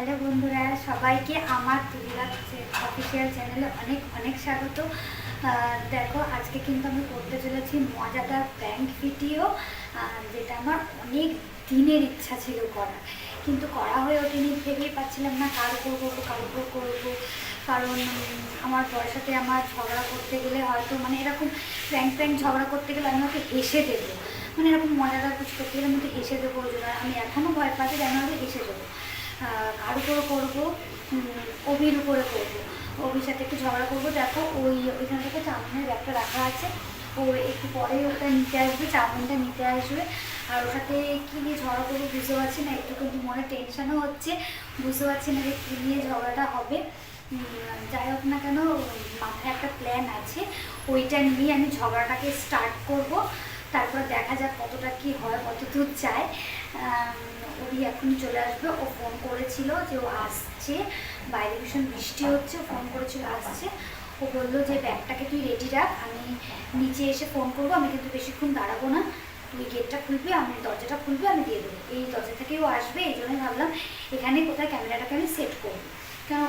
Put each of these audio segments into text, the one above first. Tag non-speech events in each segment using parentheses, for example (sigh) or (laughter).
Hello বন্ধুরা, সবাইকে আমার তুলিলা অফিসিয়াল চ্যানেলে অনেক অনেক স্বাগত। দেখো, আজকে কিন্তু আমি করতে চলেছি মজাদার প্র্যাঙ্ক ভিডিও যেটা আমার অনেক দিনের ইচ্ছা ছিল করার। কিন্তু করা হয়ে ওঠেনি, ভেবেই পাচ্ছিলাম না কার করব, কার উপর করব। কারণ আমার সাথে আমার ঝগড়া করতে গেলে হয়তো মানে এরকম প্র্যাঙ্ক প্র্যাঙ্ক ঝগড়া করতে গেলে আমি ওকে হেসে দেবো। মানে এরকম মজাদার কিছু করতে গেলে আমি ওকে হেসে দেবো ওই জন্য। আমি এখনও ভয় পাচ্ছি যে আমি ওকে হেসে দেবো। কার উপরে করব? অভির উপরে করব। অভির সাথে একটু ঝগড়া করব। দেখো, ওই ওইখান থেকে চাউমিনের ব্যাগটা রাখা আছে। ও একটু পরে ওটা নিতে আসবে, চাউমিনটা নিতে আসবে। আর ওর সাথে কী নিয়ে ঝগড়া করব বুঝতে পারছি না। একটু কিন্তু মনে টেনশনও হচ্ছে। বুঝতে পারছি না যে কী নিয়ে ঝগড়াটা হবে। যাই হোক না কেন মাথায় একটা প্ল্যান আছে। ওইটা নিয়ে আমি ঝগড়াটাকে স্টার্ট করব। তারপর দেখা যাক কতটা কি হয় কত দূর যায়। ওই এখন চলে আসবে। ও ফোন করেছিল যে ও আসছে। বাইরে ভীষণ বৃষ্টি হচ্ছে ফোন করেছিল, আসছে। ও বলল যে, ব্যাগটাকে তুই রেডি রাখ। আমি নিচে এসে ফোন করব। আমি কিন্তু বেশিক্ষণ দাঁড়াবো না। তুই গেটটা খুলবি, আমি দরজাটা খুলবি, আমি দিয়ে দেবো। এই দরজা থেকেও আসবে। এই জন্যই ভাবলাম, এখানে কোথায় ক্যামেরাটাকে আমি সেট করব।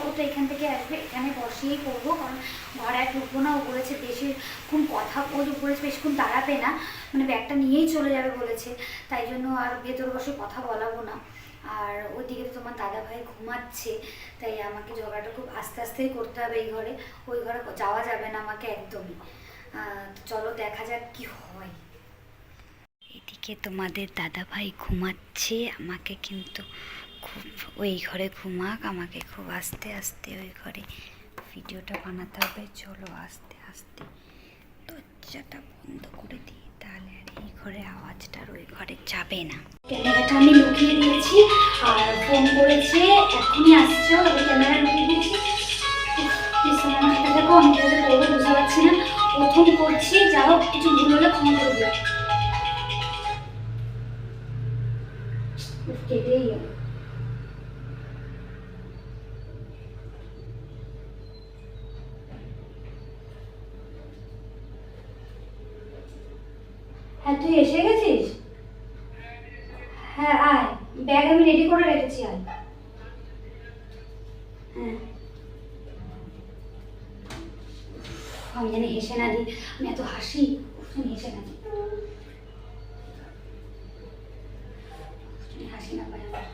ও তো এখান থেকে আসবে, এখানে বসিয়েই করব কারণ ঘরে ঢুকবো না। ও বলেছে বেশিক্ষণ কথা, ও বলেছে বেশিক্ষণ দাঁড়াবে না মানে ব্যাগটা নিয়েই চলে যাবে বলেছে। তাই জন্য আর ভেতর বসে কথা বলাবো না। আর ওইদিকে তো তোমার দাদা ভাই ঘুমাচ্ছে, তাই আমাকে ঝগড়াটা খুব আস্তে আস্তেই করতে হবে এই ঘরে। ওই ঘরে যাওয়া যাবে না আমাকে একদমই। চলো দেখা যাক কি হয়। এদিকে তোমাদের দাদা ভাই ঘুমাচ্ছে, আমাকে কিন্তু খুব ওই ঘরে ঘুমাক, আমাকে খুব আস্তে আস্তে ওই ঘরে ভিডিওটা বানাতে হবে। চলো আস্তে আস্তে দরজাটা বন্ধ করে দিই, তাহলে আর এই ঘরে আওয়াজটা আর ওই ঘরে যাবে না। ক্যামেরাটা আমি লুকিয়ে দিয়েছি, আর ফোন করেছে, এখনই ওই ক্যামেরা লুকিয়ে দিয়েছি। আমি করব বুঝতে পারছি না। প্রথম করছি যা হোক, কিছু ভুল হলে ক্ষমা করে দিও উফ, কেটেই গেল হ্যাঁ তুই এসে গেছিস? হ্যাঁ আয়। ব্যাগ আমি রেডি করে রেখেছি, আয়। হ্যাঁ। আমি জানি হেসে না দিই। আমি এত হাসি আমি হেসে না দিই আমি হাসি না পাই আমার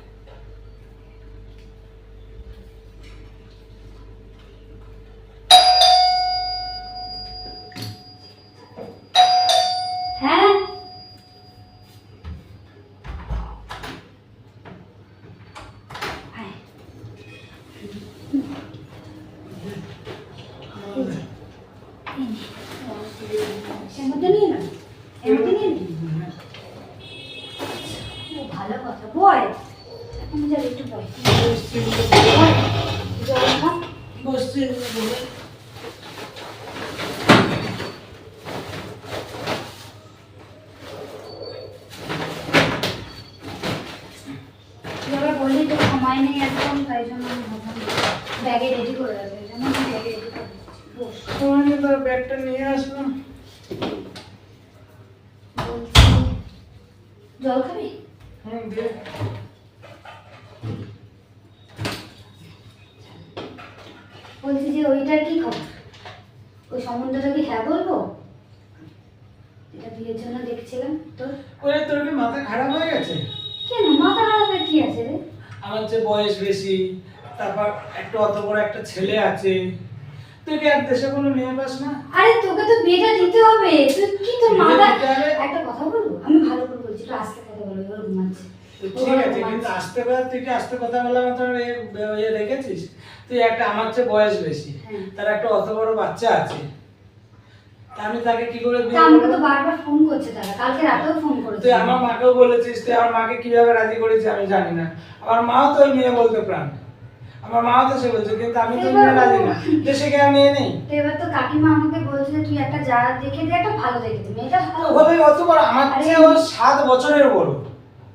হ্যাঁ আয়। এই যে, এই নে। এর মধ্যে নিয়ে নাও। এর মধ্যে নিয়ে নে। ও, ভালো কথা বয় এখন যা একটু বয় বয়। জল খা তুই আবার বললি তো সময় নেই একদম তাই জন্য আমি ভাবলাম ব্যাগে রেডি করে রাখবে এই জন্য আমি ব্যাগে রেডি করে দিচ্ছি। বস। তোমাকে তো ব্যাগটা নিয়ে আসব বলছি জল খাবি হুম দে বলছি যে ওইটার কি খবর? ওই সম্বন্ধটা কি হ্যাঁ বলব? এটা বিয়ের জন্য দেখছিলাম তোর। ওরে তোর কি মাথা খারাপ হয়ে গেছে? কেন? মাথা খারাপের কি আছে রে? আমার যে বয়স বেশি তারপর একটা অত বড় একটা ছেলে আছে। তুই কি আর দেশে কোনো মেয়ে পাস না? আরে তোকে তো বিয়েটা দিতে হবে। তুই কি তোর মাথা একটা কথা বলব? আমি ভালো করে বলছি একটু আস্তে। কথা বলব এবার ঘুমাচ্ছে। তো ঠিক আছে কিন্তু আসতে কথা তুই কি আসতে কথা বলার মতো ইয়ে রেখেছিস? তুই একটা আমার চেয়ে বয়স বেশি। হ্যাঁ। তার একটা অত বড় বাচ্চা আছে। আমি তাকে কি করে বিয়ে আমাকে তো বারবার ফোন করছে তারা। কালকে রাতেও ফোন করেছে। তুই আমার মাকেও বলেছিস তুই আমার মাকে কীভাবে রাজি করেছিস আমি জানি না। আমার মাও তো ওই মেয়ে বলতে প্রাণ। আমার মাও তো সে বলছে কিন্তু আমি তো মেয়ে রাজি। না দেশে গিয়ে মেয়ে নেই। তো এবার তো কাকিমা আমাকে বলছে তুই একটা যা দেখে দে একটা ভালো দেখে দে। মেয়েটা ভালো। হলে অত বড়? আমার চেয়ে ও সাত বছরের বড়।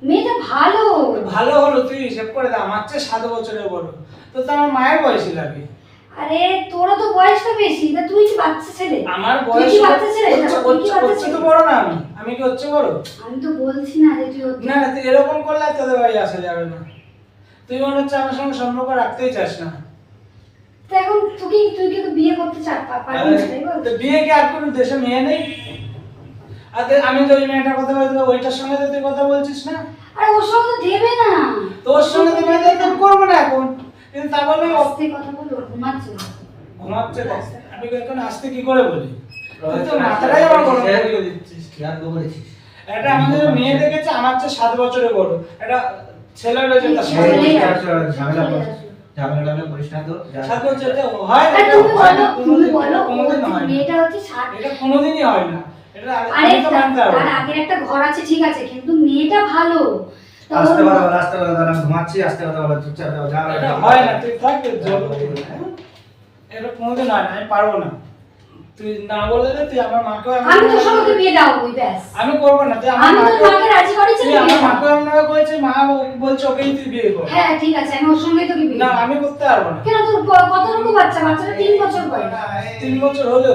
মেয়েটা ভালো। ভালো হলো তুই হিসেব করে দে আমার চেয়ে সাত বছরের বড়। তো তো আমার মায়ের বয়সী লাগে। আরে তোরও তো বয়সটা বেশি। তা তুই কি বাচ্চা ছেলে? আমার বয়স কি বাচ্চা ছেলে? হচ্ছে- তো বড় না আমি। আমি কি হচ্ছে বড়? আমি তো বলছি না যে তুই না না তুই এরকম করলে তোদের বাড়ি আসা যাবে না। তুই মনে হচ্ছে আমার সঙ্গে সম্পর্ক রাখতেই চাস না। তো এখন তুই তুই কি বিয়ে করতে চাস? তো বিয়ে কি আর কোনো দেশে মেয়ে নেই? আর আমি ওই মেয়েটার কথা বলছি ওইটার সঙ্গে তো তুই কথা বলছিস না? আরে ওর সঙ্গে দেবে না। তোর সঙ্গে তো মেয়েদের তো করব না এখন। কিন্তু তা বলে আস্তে কথা বল ঘুমাচ্ছে। ঘুমাচ্ছে আমি এখন আসতে কি করে বলি? তুই তো মাথাটাই আমার গরম করে দিচ্ছিস। এটা আমাদের মেয়ে দেখেছে আমার চেয়ে সাত বছরে বড়। এটা ছেলে রয়েছে তার এই সাথে। ছেলে- সাত বছর হয় না তুমি বলো তুমি বলো কোনোদিন হয় না। মেয়েটা হচ্ছে এটা কোনোদিনই হয় না। এটা আরে আমি তো মানতে পারব তার আগের একটা ঘর আছে ঠিক আছে কিন্তু মেয়েটা ভালো। আস্তে বলো আস্তে বলো আমি ঘুমাচ্ছি আস্তে কথা বলো চুপচাপ যাও যাও হয় না তুই থাক জল এটা কোনোদিন হয় না আমি পারব না। তুই না বলে দে তুই আমার মাকে আমি তো সবকে সঙ্গে বিয়ে দাও ওই ব্যাস। আমি করব না তুই আমার আমি তো মাকে রাজি করেছি তুই তুই আমার মাকে আমি না কইছি করেছে মা বলছে ওকেই তুই বিয়ে কর। হ্যাঁ ঠিক আছে আমি ওর সঙ্গে তো বিয়ে না আমি করতে পারব না। কেন তোর কত রকম বাচ্চা? বাচ্চাটা 3 বছর বয়স। 3 বছর হলো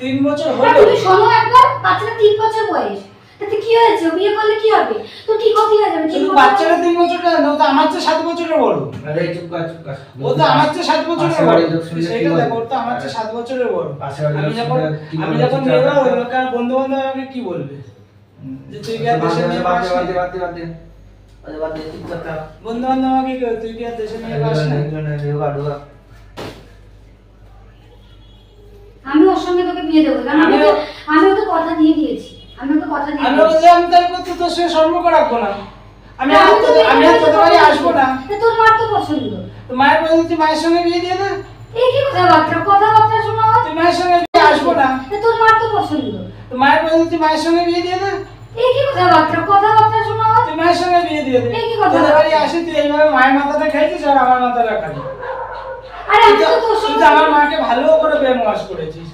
3 বছর হলো হলেও। তুমি শোনো একবার বাচ্চাটা 3 বছর বয়স। তাতে কি হয়েছে? ও বিয়ে করলে কি হবে? তো কি ক্ষতি হয়ে যাবে শুধু বছর- বাচ্চাটা তিন বছর না ও তো আমার চেয়ে সাত বছরের বড়। আরে চুপ কর চুপ কর। ও তো আমার চেয়ে সাত বছরের বড়। সেটা দেখো ওর তো আমার চেয়ে সাত বছরের বড়। আমি যখন আমি যখন করব থাকো। লোকের বন্ধু বান্ধব আমাকে কি বলবে? যে তুই কি আর দেশে দে, মেয়ে বাদ দে, বাদ না? দে, বাদ দে, থাক। বন্ধু বান্ধব আমাকে কি তুই কি আর দেশে মেয়ে পাস না। আমি ওর সঙ্গে তোকে বিয়ে দেবো কারণ আমি ওকে কথা দিয়ে দিয়েছি। আমি ওকে কথা দিয়ে আমি বললাম তাই করতে তোর সঙ্গে সম্পর্ক রাখব না। আমি আর তো তোদের- আমি আর তোদের বাড়ি আসব না। তোর মার তো পছন্দ। তো মায়ের বলতে তুই মায়ের সঙ্গে বিয়ে দিয়ে দে। এই কি কথাবার্তা? কথাবার্তা শোনা। তুই মায়ের সঙ্গে বিয়ে আসব না। তোর মার তো পছন্দ। তো মায়ের বলতে তুই মায়ের সঙ্গে বিয়ে দিয়ে দে। এই কি কথাবার্তা? কথাবার্তা শোনা। তুই মায়ের সঙ্গে বিয়ে দিয়ে দে। এই কি কথা? তোদের বাড়ি আসি তুই এইভাবে মায়ের মাথাটা খাইছিস আর আমার মাথাটা আরে আমি তো তোর সঙ্গে আমার মাকে ভালো করে ওয়াশ করেছিস।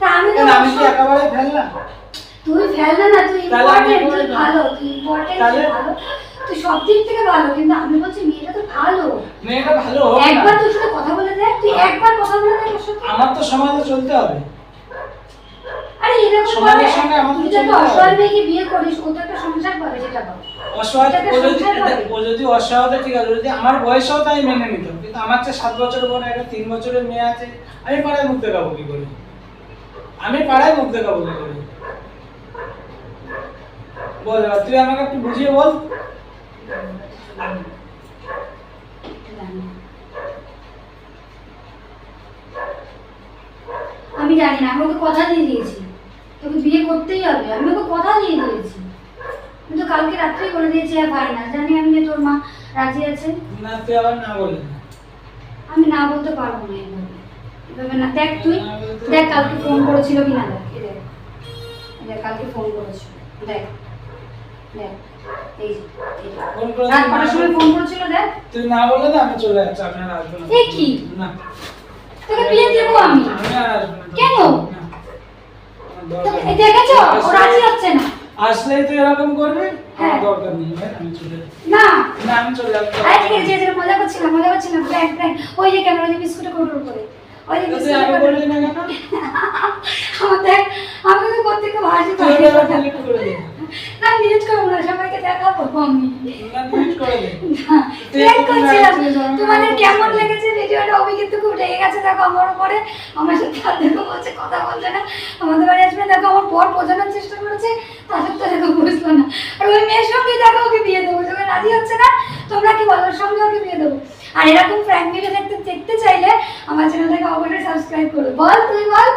তা আমি তো আমি কি একেবারে ফেললাম? তুই ফেলনা না তুই ইম্পর্টেন্ট তুই ভালো তুই ইম্পর্টেন্ট তুই ভালো। তুই সব দিক থেকে ভালো কিন্তু আমি বলছি মেয়েটা তো ভালো। মেয়েটা ভালো একবার তোর সাথে কথা বলে দেখ তুই একবার কথা বলে দেখ ওর সাথে। আমার তো সমাজে চলতে হবে। আরে এরকম সমাজের সঙ্গে আমাদের তুই হবে। অসহায় মেয়েকে বিয়ে করিস ও তো একটা সংসার করে সেটা বল। অসহায় ও যদি সংসার করে। ও যদি অসহায়তা ঠিক আছে যদি আমার বয়সেও তাই মেনে নিত কিন্তু আমার চেয়ে সাত বছর বড় একটা তিন বছরের মেয়ে আছে আমি পাড়ায় মুখ দেখাবো কি করে? আমি পাড়ায় মুখ দেখাবো কি করি? বল তুই আমাকে একটু বুঝিয়ে বল। আমি জানি না আমি ওকে কথা দিয়ে দিয়েছি। তোকে বিয়ে করতেই হবে আমি ওকে কথা দিয়ে দিয়েছি। আমি তো কালকে রাত্রেই বলে দিয়েছি আর ভাই না। জানি আমি তোর মা রাজি আছে। না তুই আবার না বলে আমি না বলতে পারব না এভাবে। না। দেখ তুই দেখ কালকে ফোন করেছিল কি না দেখ দেখ কালকে ফোন করেছিল। দেখ। তুই না বলে তো আমি চলে যাচ্ছি আমি আর না। এ কি? না। তোকে বিয়ে দেবো আমি? আমি আর আসব না। কেন? না। আমার দরকার তোকে দেখেছ? ও রাজি হচ্ছে না। আসলেই তুই এরকম করবি। দরকার নেই আমি চলে যাচ্ছি। না। না আমি চলে যাচ্ছি। আরে ঠিক আছে যে মজা করছিলাম মজা ওই যে ক্যামেরা যে বিস্কুটে কৌটোর করে ওই যে বিস্কুটে কৌটোর (laughs) আমার দেখ আমি তো তুই পাই এবার delete করে দে। না নিউজ করব না সবাইকে মেয়ের সঙ্গে দেখো ওকে বিয়ে দেবো যখন রাজি হচ্ছে না তোমরা কি বলো সঙ্গে ওকে বিয়ে দেবো আর এরকম ফ্র্যাঙ্ক ভিডিও দেখতে দেখতে চাইলে আমার চ্যানেলটাকে অবশ্যই সাবস্ক্রাইব করো। বল তুই বল